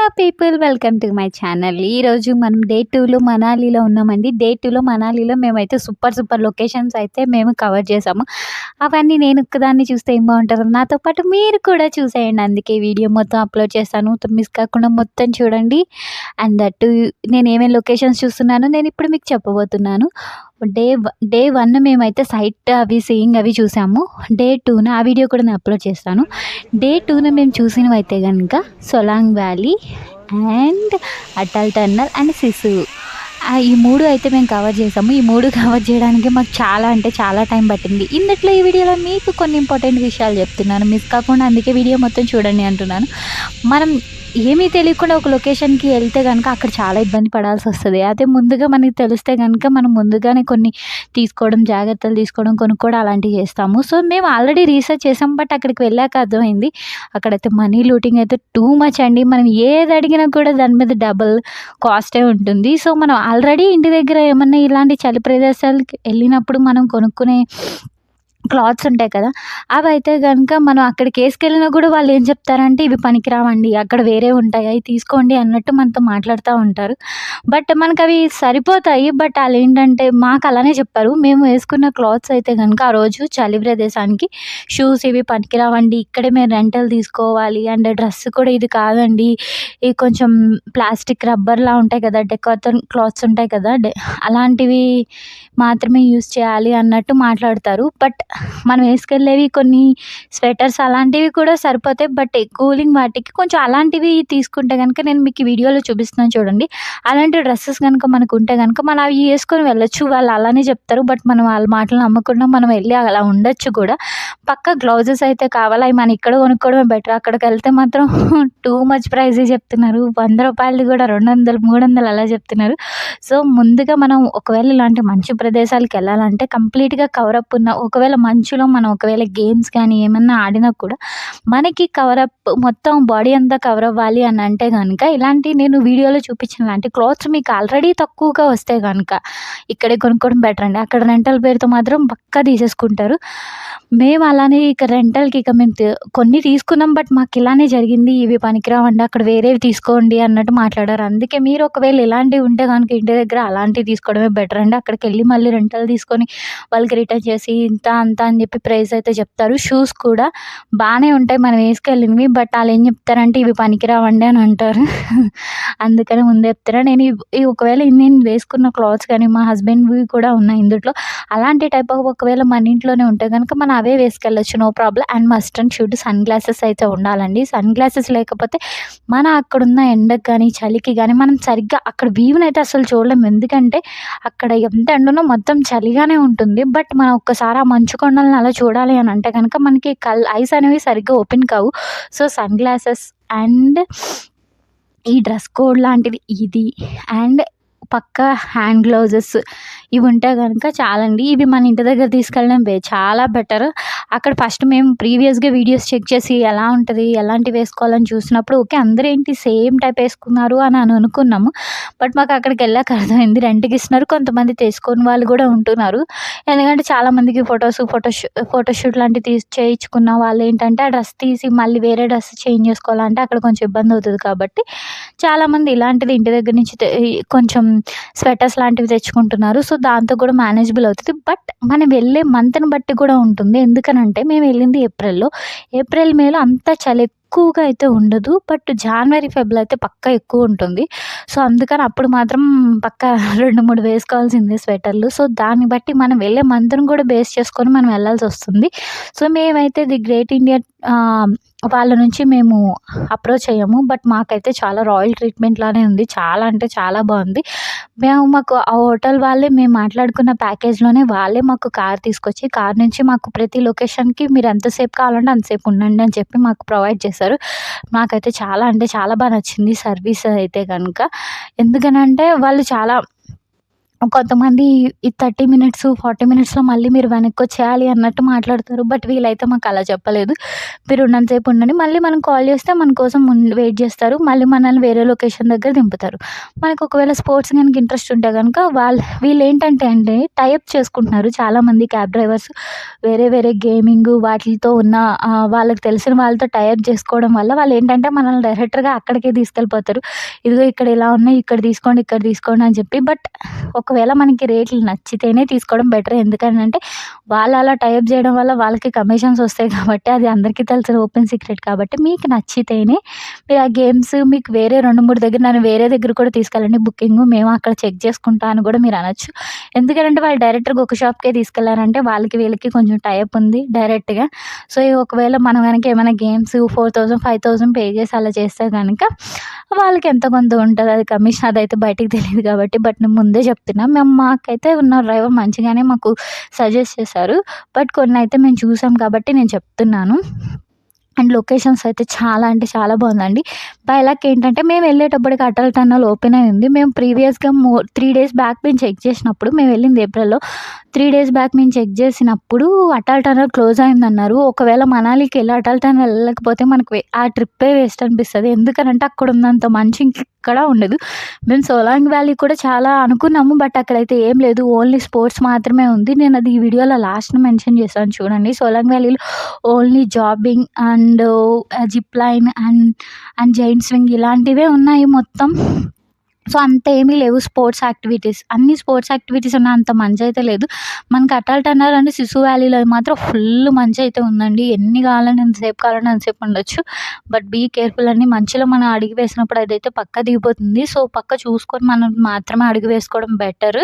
Hello people welcome to my channel ఈరోజు మనం day టూలో మనాలిలో ఉన్నామండి. డే టూలో మనాలిలో మేమైతే సూపర్ సూపర్ లొకేషన్స్ అయితే మేము కవర్ చేసాము అవన్నీ నేను ఒక్కదాన్ని చూస్తే ఏం బాగుంటుంది నాతో పాటు మీరు కూడా చూసేయండి. అందుకే వీడియో మొత్తం అప్లోడ్ చేస్తాను. మిస్ కాకుండా మొత్తం చూడండి. అండ్ దట్ నేను ఏమేమి లొకేషన్స్ చూస్తున్నానో నేను ఇప్పుడు మీకు చెప్పబోతున్నాను. డే డే వన్ మేమైతే సైట్ అవి సీయింగ్ అవి చూసాము. డే టూన ఆ వీడియో కూడా నేను అప్లోడ్ చేస్తాను. డే టూన మేము చూసినవి అయితే కనుక Solang valley and Atal tunnel and Sissu. ఈ మూడు అయితే మేము కవర్ చేసాము. ఈ మూడు కవర్ చేయడానికి మాకు చాలా అంటే చాలా టైం పట్టింది. ఇందుట్లో ఈ వీడియోలో మీకు కొన్ని ఇంపార్టెంట్ విషయాలు చెప్తున్నాను. మిస్ కాకుండా అందుకే వీడియో మొత్తం చూడండి అంటున్నాను. మనం ఏమీ తెలియకుండా ఒక లొకేషన్కి వెళ్తే కనుక అక్కడ చాలా ఇబ్బంది పడాల్సి వస్తుంది. అదే ముందుగా మనకి తెలిస్తే కనుక మనం ముందుగానే కొన్ని తీసుకోవడం జాగ్రత్తలు తీసుకోవడం కొనుక్కోవడం అలాంటివి చేస్తాము. సో మేము ఆల్రెడీ రీసెర్చ్ చేసాం బట్ అక్కడికి వెళ్ళాక అర్థమైంది. అక్కడైతే మనీ లూటింగ్ అయితే టూ మచ్ అండి. మనం ఏది అడిగినా కూడా దాని మీద డబుల్ కాస్టే ఉంటుంది. సో మనం ఆల్రెడీ ఇంటి దగ్గర ఏమన్నా ఇలాంటి చలి ప్రదేశాలకి వెళ్ళినప్పుడు మనం కొనుక్కునే క్లాత్స్ ఉంటాయి కదా అవి అయితే కనుక మనం అక్కడికి వేసుకెళ్ళినా కూడా వాళ్ళు ఏం చెప్తారంటే ఇవి పనికిరావండి అక్కడ వేరే ఉంటాయి అవి తీసుకోండి అన్నట్టు మనతో మాట్లాడుతూ ఉంటారు. బట్ మనకు అవి సరిపోతాయి బట్ వాళ్ళు ఏంటంటే మాకు అలానే చెప్పారు. మేము వేసుకున్న క్లాత్స్ అయితే కనుక ఆ రోజు చలి ప్రదేశానికి షూస్ ఇవి పనికిరావండి ఇక్కడే మేము రెంటల్ తీసుకోవాలి అండ్ డ్రెస్ కూడా ఇది కాదండి. ఇది కొంచెం ప్లాస్టిక్ రబ్బర్లా ఉంటాయి కదా డెకాథన్ క్లాత్స్ ఉంటాయి కదా డె అలాంటివి మాత్రమే యూస్ చేయాలి అన్నట్టు మాట్లాడతారు. బట్ మనం వేసుకెళ్ళేవి కొన్ని స్వెటర్స్ అలాంటివి కూడా సరిపోతాయి. బట్ కూలింగ్ వాటికి కొంచెం అలాంటివి తీసుకుంటే కనుక నేను మీకు వీడియోలో చూపిస్తున్నాను చూడండి. అలాంటి డ్రెస్సెస్ కనుక మనకు ఉంటే కనుక మనం అవి వేసుకొని వెళ్ళొచ్చు. వాళ్ళు అలానే చెప్తారు. బట్ మనం వాళ్ళ మాటలు నమ్మకుండా మనం వెళ్ళి అలా ఉండొచ్చు కూడా. పక్క గ్లౌజెస్ అయితే కావాలి. అవి మనం ఇక్కడ కొనుక్కోవడమే బెటర్. అక్కడికి వెళ్తే మాత్రం టూ మచ్ ప్రైజే చెప్తున్నారు. వంద రూపాయలు కూడా రెండు వందలు మూడు వందలు అలా చెప్తున్నారు. సో ముందుగా మనం ఒకవేళ ఇలాంటి మంచి ప్రదేశాలకు వెళ్ళాలంటే కంప్లీట్గా కవరప్ ఉన్న ఒకవేళ మంచులో మనం ఒకవేళ గేమ్స్ కానీ ఏమన్నా ఆడినా కూడా మనకి కవరప్ మొత్తం బాడీ అంతా కవర్ అవ్వాలి అని అంటే కనుక ఇలాంటి నేను వీడియోలో చూపించిన లాంటి క్లాత్స్ మీకు ఆల్రెడీ తక్కువగా వస్తే కనుక ఇక్కడే కొనుక్కోవడం బెటర్ అండి. అక్కడ రెంటల్ పేరుతో మాత్రం పక్కా తీసేసుకుంటారు. మేము అలానే ఇక రెంటల్కి ఇక మేము కొన్ని తీసుకున్నాం బట్ మాకు ఇలానే జరిగింది. ఇవి పనికిరావండి. అక్కడ వేరేవి తీసుకోండి అన్నట్టు మాట్లాడారు. అందుకే మీరు ఒకవేళ ఇలాంటివి ఉంటే కనుక ఇంటి దగ్గర అలాంటివి తీసుకోవడమే బెటర్ అండి. అక్కడికి వెళ్ళి మళ్ళీ రెంటల్ తీసుకొని వాళ్ళకి రిటర్న్ చేసి ఇంత అంత అని చెప్పి ప్రైస్ అయితే చెప్తారు. షూస్ కూడా బాగానే ఉంటాయి మనం వేసుకెళ్ళినవి బట్ వాళ్ళు ఏం చెప్తారంటే ఇవి పనికిరావండి అని అంటారు. అందుకని ముందే చెప్తారా? నేను ఇవి- ఒకవేళ నేను వేసుకున్న క్లాత్స్ కానీ మా హస్బెండ్వి కూడా ఉన్నాయి ఇందులో అలాంటి టైప్ ఆఫ్ ఒకవేళ మన ఇంట్లోనే ఉంటే కనుక మనం అవే వేసుకెళ్ళొచ్చు no problem and must and should sunglasses అయితే ఉండాలండి. సన్ గ్లాసెస్ లేకపోతే మన అక్కడున్న ఎండకు కానీ చలికి కానీ మనం సరిగ్గా అక్కడ వ్యూని అయితే అసలు చూడలేము ఎందుకంటే అక్కడ ఎంత ఎండనో మొత్తం చలిగానే ఉంటుంది. బట్ మనం ఒక్కసారి ఆ మంచు కొండలను అలా చూడాలి అని అంటే కనుక మనకి కల్ ఐస్ అనేవి సరిగ్గా ఓపెన్ కావు. సో సన్ గ్లాసెస్ అండ్ ఈ డ్రెస్ కోడ్ లాంటిది ఇది. అండ్ పక్క హ్యాండ్ గ్లౌజెస్ ఇవి ఉంటే కనుక చాలండి. ఇవి మన ఇంటి దగ్గర తీసుకెళ్ళడం చాలా బెటర్. అక్కడ ఫస్ట్ మేము ప్రీవియస్గా వీడియోస్ చెక్ చేసి ఎలా ఉంటుంది ఎలాంటివి వేసుకోవాలని చూసినప్పుడు ఓకే అందరూ ఏంటి సేమ్ టైప్ వేసుకున్నారు అని అని అనుకున్నాము. బట్ మాకు అక్కడికి వెళ్ళాక అర్థమైంది రెంట్కి ఇస్తున్నారు కొంతమంది తీసుకొని వాళ్ళు కూడా ఉంటున్నారు. ఎందుకంటే చాలామందికి ఫొటోస్ ఫోటోషూ ఫోటోషూట్ లాంటివి తీసి చేయించుకున్న వాళ్ళు ఏంటంటే ఆ డ్రెస్ తీసి మళ్ళీ వేరే డ్రెస్ చేంజ్ చేసుకోవాలంటే అక్కడ కొంచెం ఇబ్బంది అవుతుంది కాబట్టి చాలామంది ఇలాంటిది ఇంటి దగ్గర నుంచి కొంచెం స్వెటర్స్ లాంటివి తెచ్చుకుంటున్నారు. సో దాంతో కూడా మేనేజబుల్ అవుతుంది. బట్ మనం వెళ్ళే మంత్ని బట్టి కూడా ఉంటుంది. ఎందుకనంటే మేము వెళ్ళింది ఏప్రిల్లో. ఏప్రిల్ మేలో అంత చలి ఎక్కువగా అయితే ఉండదు. బట్ జనవరి ఫెబ్రవరి అయితే పక్కా ఎక్కువ ఉంటుంది. సో అందుకని అప్పుడు మాత్రం పక్క రెండు మూడు వేసుకోవాల్సిందే స్వెటర్లు. సో దాన్ని బట్టి మనం వెళ్ళే మంత్రం కూడా బేస్ చేసుకొని మనం వెళ్ళాల్సి వస్తుంది. సో మేమైతే ది గ్రేట్ ఇండియా వాళ్ళ నుంచి మేము అప్రోచ్ అయ్యాము. బట్ మాకైతే చాలా రాయల్ ట్రీట్మెంట్ లానే ఉంది. చాలా అంటే చాలా బాగుంది. మేము మాకు ఆ హోటల్ వాళ్ళే మేము మాట్లాడుకున్న ప్యాకేజ్లోనే వాళ్ళే మాకు కార్ తీసుకొచ్చి కార్ నుంచి మాకు ప్రతి లొకేషన్కి మీరు ఎంతసేపు కావాలంటే అంతసేపు ఉండండి అని చెప్పి మాకు ప్రొవైడ్ చేశారు. నాకైతే చాలా అంటే చాలా బాగా నచ్చింది సర్వీస్ అయితే కనుక ఎందుకనంటే వాళ్ళు చాలా కొంతమంది ఈ థర్టీ మినిట్స్ ఫార్టీ మినిట్స్లో మళ్ళీ మీరు వెనక్కి వచ్చేయాలి అన్నట్టు మాట్లాడతారు. బట్ వీళ్ళైతే మాకు అలా చెప్పలేదు. మీరు ఉన్నంతసేపు ఉండండి. మళ్ళీ మనం కాల్ చేస్తే మన కోసం వెయిట్ చేస్తారు. మళ్ళీ మనల్ని వేరే లొకేషన్ దగ్గర దింపుతారు. మనకు ఒకవేళ స్పోర్ట్స్ కనుక ఇంట్రెస్ట్ ఉంటే కనుక వాళ్ళు వీళ్ళు ఏంటంటే అండి టైప్ చేసుకుంటున్నారు చాలామంది క్యాబ్ డ్రైవర్స్. వేరే వేరే గేమింగ్ వాటితో ఉన్న వాళ్ళకి తెలిసిన వాళ్ళతో టైప్ చేసుకోవడం వల్ల వాళ్ళు ఏంటంటే మనల్ని డైరెక్ట్గా అక్కడికే తీసుకెళ్ళిపోతారు. ఇదిగో ఇక్కడ ఇలా ఉన్నాయి ఇక్కడ తీసుకోండి ఇక్కడ తీసుకోండి అని చెప్పి. బట్ ఒక ఒకవేళ మనకి రేట్లు నచ్చితేనే తీసుకోవడం బెటర్. ఎందుకంటే వాళ్ళు అలా టైప్ చేయడం వల్ల వాళ్ళకి కమిషన్స్ వస్తాయి కాబట్టి అది అందరికీ తెలిసిన ఓపెన్ సీక్రెట్ కాబట్టి మీకు నచ్చితేనే మీరు ఆ గేమ్స్ మీకు వేరే రెండు మూడు దగ్గర నన్ను వేరే దగ్గర కూడా తీసుకెళ్ళండి. బుకింగ్ మేము అక్కడ చెక్ చేసుకుంటా అని కూడా మీరు అనొచ్చు. ఎందుకంటే వాళ్ళు డైరెక్ట్గా ఒక షాప్కే తీసుకెళ్ళారంటే వాళ్ళకి వీళ్ళకి కొంచెం టైప్ ఉంది డైరెక్ట్గా. సో ఒకవేళ మనం కనుక ఏమైనా games four thousand five thousand pay చేసి అలా చేస్తే కనుక వాళ్ళకి ఎంత కొంత ఉంటుంది? అది కమిషన్ అదైతే బయటికి తెలియదు కాబట్టి బట్ నేను ముందే చెప్తున్నాను చెప్తున్నా మేము మాకైతే ఉన్న డ్రైవర్ మంచిగానే మాకు సజెస్ట్ చేశారు. బట్ కొన్ని అయితే మేము చూసాం కాబట్టి నేను చెప్తున్నాను. అండ్ లొకేషన్స్ అయితే చాలా అంటే చాలా బాగుందండి. బై లక్ ఏంటంటే మేము వెళ్ళేటప్పటికి అటల్ టన్నల్ ఓపెన్ అయింది మేము ప్రీవియస్గా మో త్రీ డేస్ బ్యాక్ మేము చెక్ చేసినప్పుడు మేము వెళ్ళింది ఏప్రిల్లో త్రీ డేస్ బ్యాక్ మేము చెక్ చేసినప్పుడు అటల్ టన్నల్ క్లోజ్ అయిందన్నారు. ఒకవేళ మనాలికి వెళ్ళి అటల్ టన్నల్ వెళ్ళకపోతే మనకు ఆ ట్రిప్పే వేస్ట్ అనిపిస్తుంది. ఎందుకనంటే అక్కడ ఉన్నంత మంచి ఎక్కడా ఉండదు. మేము సోలాంగ్ వ్యాలీ కూడా చాలా అనుకున్నాము బట్ అక్కడైతే ఏం లేదు. ఓన్లీ స్పోర్ట్స్ మాత్రమే ఉంది. నేను అది ఈ వీడియోలో లాస్ట్ మెన్షన్ చేశాను చూడండి. సోలాంగ్ వ్యాలీలో only zorbing and zip line and and giant swing ఇలాంటివే ఉన్నాయి మొత్తం. సో అంత ఏమీ లేవు స్పోర్ట్స్ యాక్టివిటీస్. అన్ని స్పోర్ట్స్ యాక్టివిటీస్ ఉన్న అంత మంచి అయితే లేదు. మనకి అటల్ టన్నల్ అంటే శిశు వ్యాలీలో మాత్రం ఫుల్ మంచి అయితే ఉందండి. ఎన్ని కావాలని ఎంతసేపు కావాలని ఎంతసేపు ఉండొచ్చు. బట్ బీ కేర్ఫుల్ అండి. మంచిలో మనం అడిగి వేసినప్పుడు అదైతే పక్క దిగిపోతుంది. సో పక్క చూసుకొని మనం మాత్రమే అడుగు వేసుకోవడం బెటర్.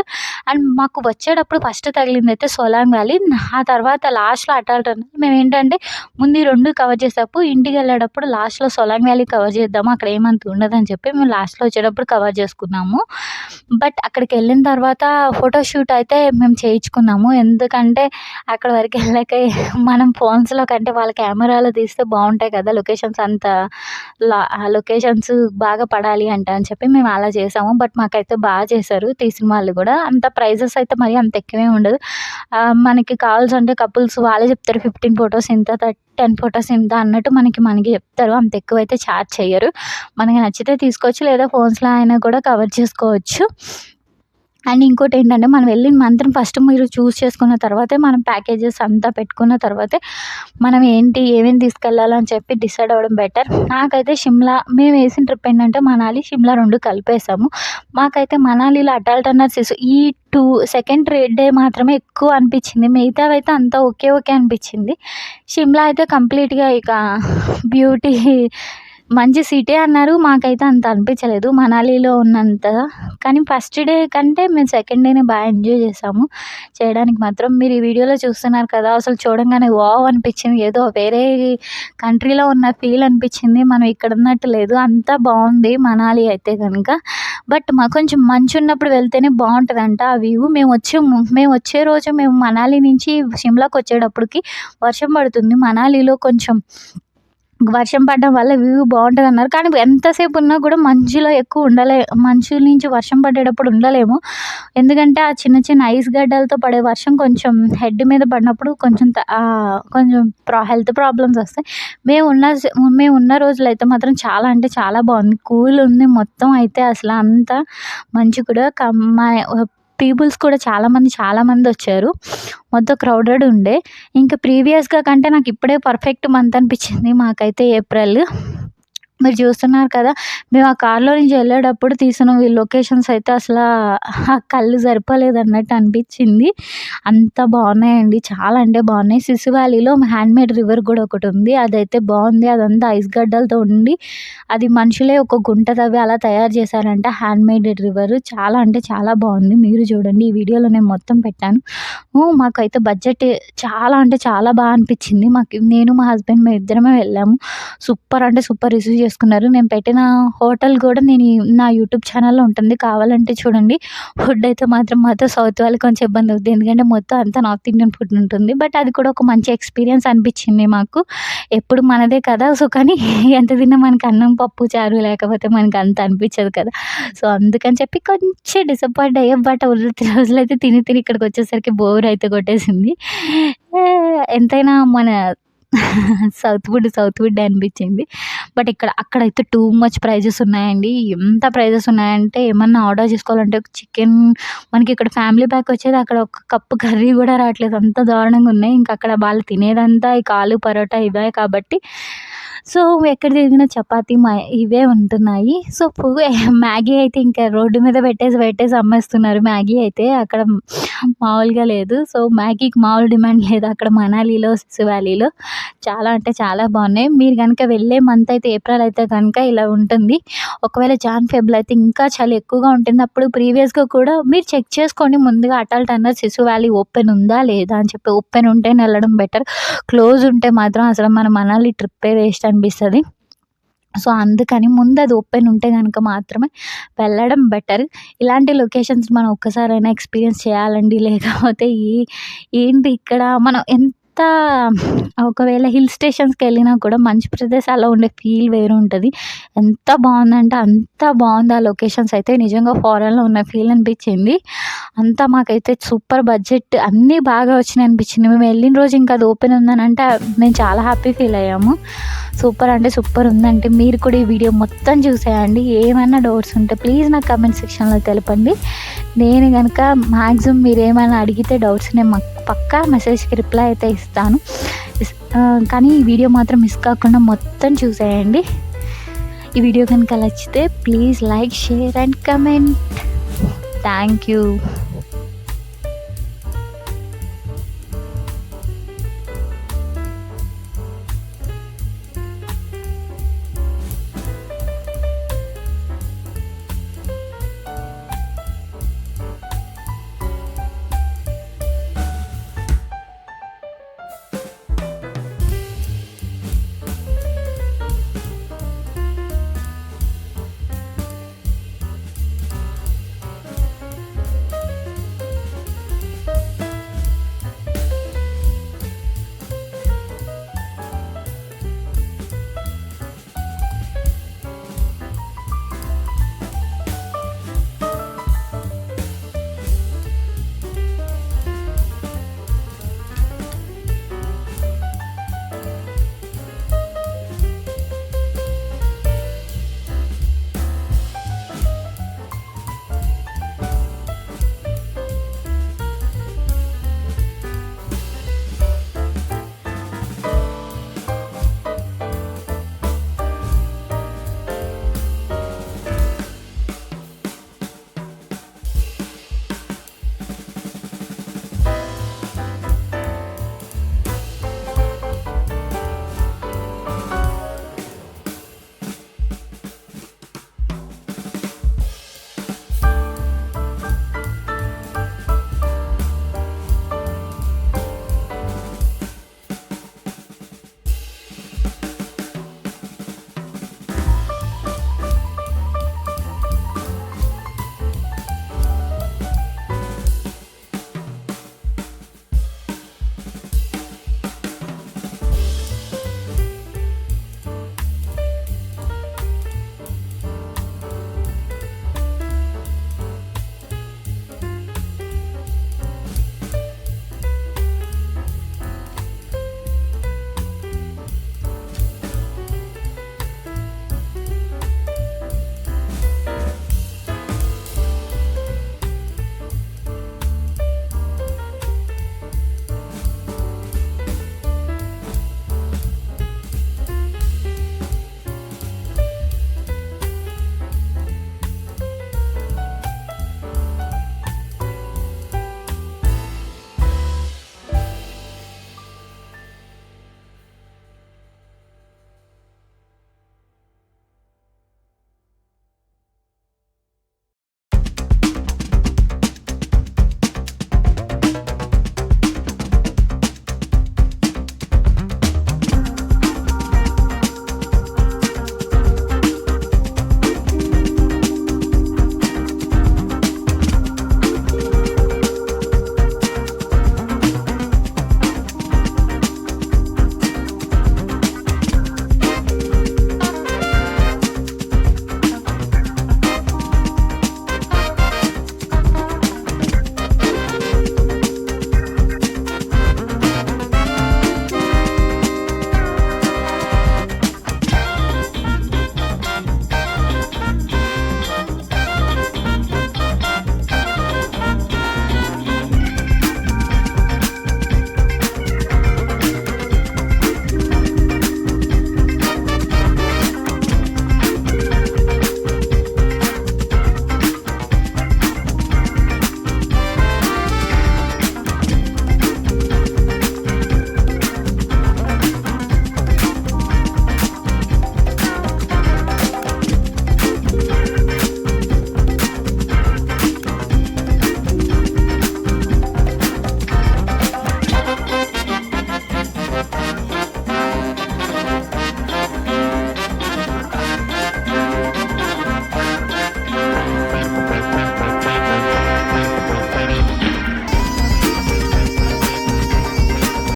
అండ్ మాకు వచ్చేటప్పుడు ఫస్ట్ తగిలింది అయితే సోలాంగ్ వ్యాలీ. ఆ తర్వాత లాస్ట్లో అటల్ అన్నారు మేము ఏంటంటే ముందు రెండు కవర్ చేసేటప్పుడు ఇంటికి వెళ్ళేటప్పుడు లాస్ట్లో సోలాంగ్ వ్యాలీ కవర్ చేద్దాము. అక్కడ ఏమంత ఉండదని చెప్పి మేము లాస్ట్లో వచ్చేటప్పుడు కవర్ చేసుకున్నాము. బట్ అక్కడికి వెళ్ళిన తర్వాత ఫోటోషూట్ అయితే మేము చేయించుకున్నాము. ఎందుకంటే అక్కడ వరకు వెళ్ళాక మనం ఫోన్స్లో కంటే వాళ్ళ కెమెరాలో తీస్తే బాగుంటాయి కదా లొకేషన్స్ అంత లొకేషన్స్ బాగా పడాలి అంట అని చెప్పి మేము అలా చేసాము. బట్ మాకైతే బాగా చేశారు తీసిన వాళ్ళు కూడా. అంత ప్రైజెస్ అయితే మరి అంత ఎక్కువే ఉండదు. మనకి కావాల్సి కపుల్స్ వాళ్ళే చెప్తారు ఫిఫ్టీన్ ఫొటోస్ ఇంత టెన్ ఫొటోస్ ఇంత అన్నట్టు మనకి మనకి చెప్తారు. అంత ఎక్కువ అయితే ఛార్జ్ చేయరు మనకి నచ్చితే తీసుకోవచ్చు. లేదా ఫోన్స్లో అయినా కూడా కవర్ చేసుకోవచ్చు. అండ్ ఇంకోటి ఏంటంటే మనం వెళ్ళిన మంత్రం ఫస్ట్ మీరు చూస్ చేసుకున్న తర్వాతే మనం ప్యాకేజెస్ అంతా పెట్టుకున్న తర్వాతే మనం ఏంటి ఏమేమి తీసుకెళ్ళాలని చెప్పి డిసైడ్ అవ్వడం బెటర్. నాకైతే షిమ్లా మేము వేసిన ట్రిప్ ఏంటంటే మనాలి షిమ్లా రెండు కలిపేసాము. మాకైతే మనాలిలో అటాల్టర్నర్స్ ఈ టూ సెకండ్ డే మాత్రమే ఎక్కువ అనిపించింది. మిగతావి అయితే అంతా ఓకే ఓకే అనిపించింది. షిమ్లా అయితే కంప్లీట్గా ఇక బ్యూటీ మంచి సిటీ అన్నారు. మాకైతే అంత అనిపించలేదు. మనాలిలో ఉన్నంత. కానీ ఫస్ట్ డే కంటే మేము సెకండ్ డేనే బాగా ఎంజాయ్ చేసాము. చేయడానికి మాత్రం మీరు ఈ వీడియోలో చూస్తున్నారు కదా అసలు చూడంగానే వావ్ అనిపించింది. ఏదో వేరే కంట్రీలో ఉన్న ఫీల్ అనిపించింది. మనం ఇక్కడ ఉన్నట్టు లేదు. అంతా బాగుంది మనాలి అయితే కనుక బట్ మా కొంచెం మంచు ఉన్నప్పుడు వెళ్తేనే బాగుంటుందంట ఆ వ్యూ. మేము వచ్చే మేము వచ్చే రోజు మేము మనాలి నుంచి షిమ్లాకి వచ్చేటప్పటికి వర్షం పడుతుంది. మనాలిలో కొంచెం వర్షం పడడం వల్ల వ్యూ బాగుంటుంది అన్నారు. కానీ ఎంతసేపు ఉన్నా కూడా మంచులో ఎక్కువ ఉండలే మంచు నుంచి వర్షం పడేటప్పుడు ఉండలేము. ఎందుకంటే ఆ చిన్న చిన్న ఐస్ గడ్డలతో పడే వర్షం కొంచెం హెడ్ మీద పడినప్పుడు కొంచెం కొంచెం ప్రా హెల్త్ ప్రాబ్లమ్స్ వస్తాయి. మేము ఉన్న మేము ఉన్న రోజులు అయితే మాత్రం చాలా అంటే చాలా బాగుంది. కూల్ ఉంది మొత్తం అయితే అసలు అంతా మంచి కూడా కమ్మ పీపుల్స్ కూడా చాలామంది చాలామంది వచ్చారు. మొత్తం క్రౌడెడ్ ఉండే. ఇంకా ప్రీవియస్గా కంటే నాకు ఇప్పుడే పర్ఫెక్ట్ మంత్ అనిపించింది. మాకైతే ఏప్రిల్ మీరు చూస్తున్నారు కదా మేము ఆ కార్లో నుంచి వెళ్ళేటప్పుడు తీసిన ఈ లొకేషన్స్ అయితే అసలు ఆ కళ్ళు సరిపోలేదు అన్నట్టు అనిపించింది. అంత బాగున్నాయండి. చాలా అంటే బాగున్నాయి. సిసు వ్యాలీలో హ్యాండ్మేడ్ రివర్ కూడా ఒకటి ఉంది. అదైతే బాగుంది. అదంతా ఐస్ గడ్డలతో ఉండి అది మనుషులే ఒక గుంట తవ్వి అలా తయారు చేశారంట హ్యాండ్మేడ్ రివర్. చాలా అంటే చాలా బాగుంది. మీరు చూడండి. ఈ వీడియోలో నేను మొత్తం పెట్టాను. మాకైతే బడ్జెట్ చాలా అంటే చాలా బాగా అనిపించింది. మాకు నేను మా హస్బెండ్ మేము ఇద్దరమే వెళ్ళాము. సూపర్ అంటే సూపర్. రిసీవ్ చేసుకున్నారు. నేను పెట్టిన హోటల్ కూడా నేను నా యూట్యూబ్ ఛానల్లో ఉంటుంది. కావాలంటే చూడండి. ఫుడ్ అయితే మాత్రం మాతో సౌత్ వాళ్ళకి కొంచెం ఇబ్బంది అవుతుంది ఎందుకంటే మొత్తం అంతా నార్త్ ఇండియన్ ఫుడ్ ఉంటుంది. బట్ అది కూడా ఒక మంచి ఎక్స్పీరియన్స్ అనిపించింది మాకు. ఎప్పుడు మనదే కదా. సో కానీ ఎంత తిన్నా మనకి అన్నం పప్పు చారు లేకపోతే మనకి అంత అనిపించదు కదా. సో అందుకని చెప్పి కొంచెం డిసప్పాయింట్ అయ్యాం. బట్ ఉల్లి రోజులు అయితే తిని తిని ఇక్కడికి వచ్చేసరికి బోర్ అయితే కొట్టేసింది. ఎంతైనా మన సౌత్ ఫుడ్ సౌత్ ఫుడ్ అనిపించింది. బట్ ఇక్కడ అక్కడైతే టూ మచ్ ప్రైజెస్ ఉన్నాయండి. ఎంత ప్రైజెస్ ఉన్నాయంటే ఏమన్నా ఆర్డర్ చేసుకోవాలంటే చికెన్ మనకి ఇక్కడ ఫ్యామిలీ ప్యాక్ వచ్చేది అక్కడ ఒక కప్పు కర్రీ కూడా రావట్లేదు. అంత దారుణంగా ఉన్నాయి. ఇంకా అక్కడ వాళ్ళు తినేదంతా ఈ కాలు పరోటా ఇవే కాబట్టి సో ఎక్కడ తిరిగిన చపాతీ మా ఇవే ఉంటున్నాయి. సో మ్యాగీ అయితే ఇంకా రోడ్డు మీద పెట్టేసి పెట్టేసి అమ్మేస్తున్నారు. మ్యాగీ అయితే అక్కడ మామూలుగా లేదు. సో మ్యాగీకి మామూలు డిమాండ్ లేదు. అక్కడ మనాలిలో సిస్ వ్యాలీలో. చాలా అంటే చాలా బాగున్నాయి. మీరు కనుక వెళ్ళే మంత్ అయితే ఏప్రిల్ అయితే కనుక ఇలా ఉంటుంది. ఒకవేళ జాన్ ఫెబ్రవరి అయితే ఇంకా చాలా ఎక్కువగా ఉంటుంది. అప్పుడు ప్రీవియస్గా కూడా మీరు చెక్ చేసుకోండి. ముందుగా అటల్ టన్నర్ శిశు వ్యాలీ ఓపెన్ ఉందా లేదా అని చెప్పి ఓపెన్ ఉంటేనే వెళ్ళడం బెటర్. క్లోజ్ ఉంటే మాత్రం అసలు మన మనాలి ట్రిప్పే వేస్ట్ అనిపిస్తుంది సో అందుకని ముందు అది ఓపెన్ ఉంటే కనుక మాత్రమే వెళ్ళడం బెటర్ ఇలాంటి లొకేషన్స్ మనం ఒక్కసారైనా ఎక్స్పీరియన్స్ చేయాలండి. లేకపోతే ఈ ఏంటి ఇక్కడ మనం ఎంత ఒకవేళ హిల్ స్టేషన్స్కి వెళ్ళినా కూడా మంచి ప్రదేశాల్లో ఉండే ఫీల్ వేరు ఉంటుంది. ఎంత బాగుందంటే అంత బాగుంది ఆ లొకేషన్స్ అయితే. నిజంగా ఫారెన్లో ఉన్న ఫీల్ అనిపించింది. అంతా మాకైతే సూపర్ బడ్జెట్ అన్నీ బాగా వచ్చినాయి అనిపించింది. మేము వెళ్ళిన రోజు ఇంకా అది ఓపెన్ ఉందని అంటే మేము చాలా హ్యాపీ ఫీల్ అయ్యాము. సూపర్ అంటే సూపర్ ఉందంటే మీరు కూడా ఈ వీడియో మొత్తం చూసేయండి. ఏమైనా డౌట్స్ ఉంటే ప్లీజ్ నాకు కమెంట్ సెక్షన్లో తెలపండి. నేను కనుక మ్యాక్సిమం మీరు ఏమైనా అడిగితే డౌట్స్ నేను పక్కా మెసేజ్కి రిప్లై అయితే ఇస్తాను ఇస్తాను కానీ ఈ వీడియో మాత్రం మిస్ కాకుండా మొత్తం చూసేయండి. ఈ వీడియో కనుక నచ్చితే please like share and comment. Thank you.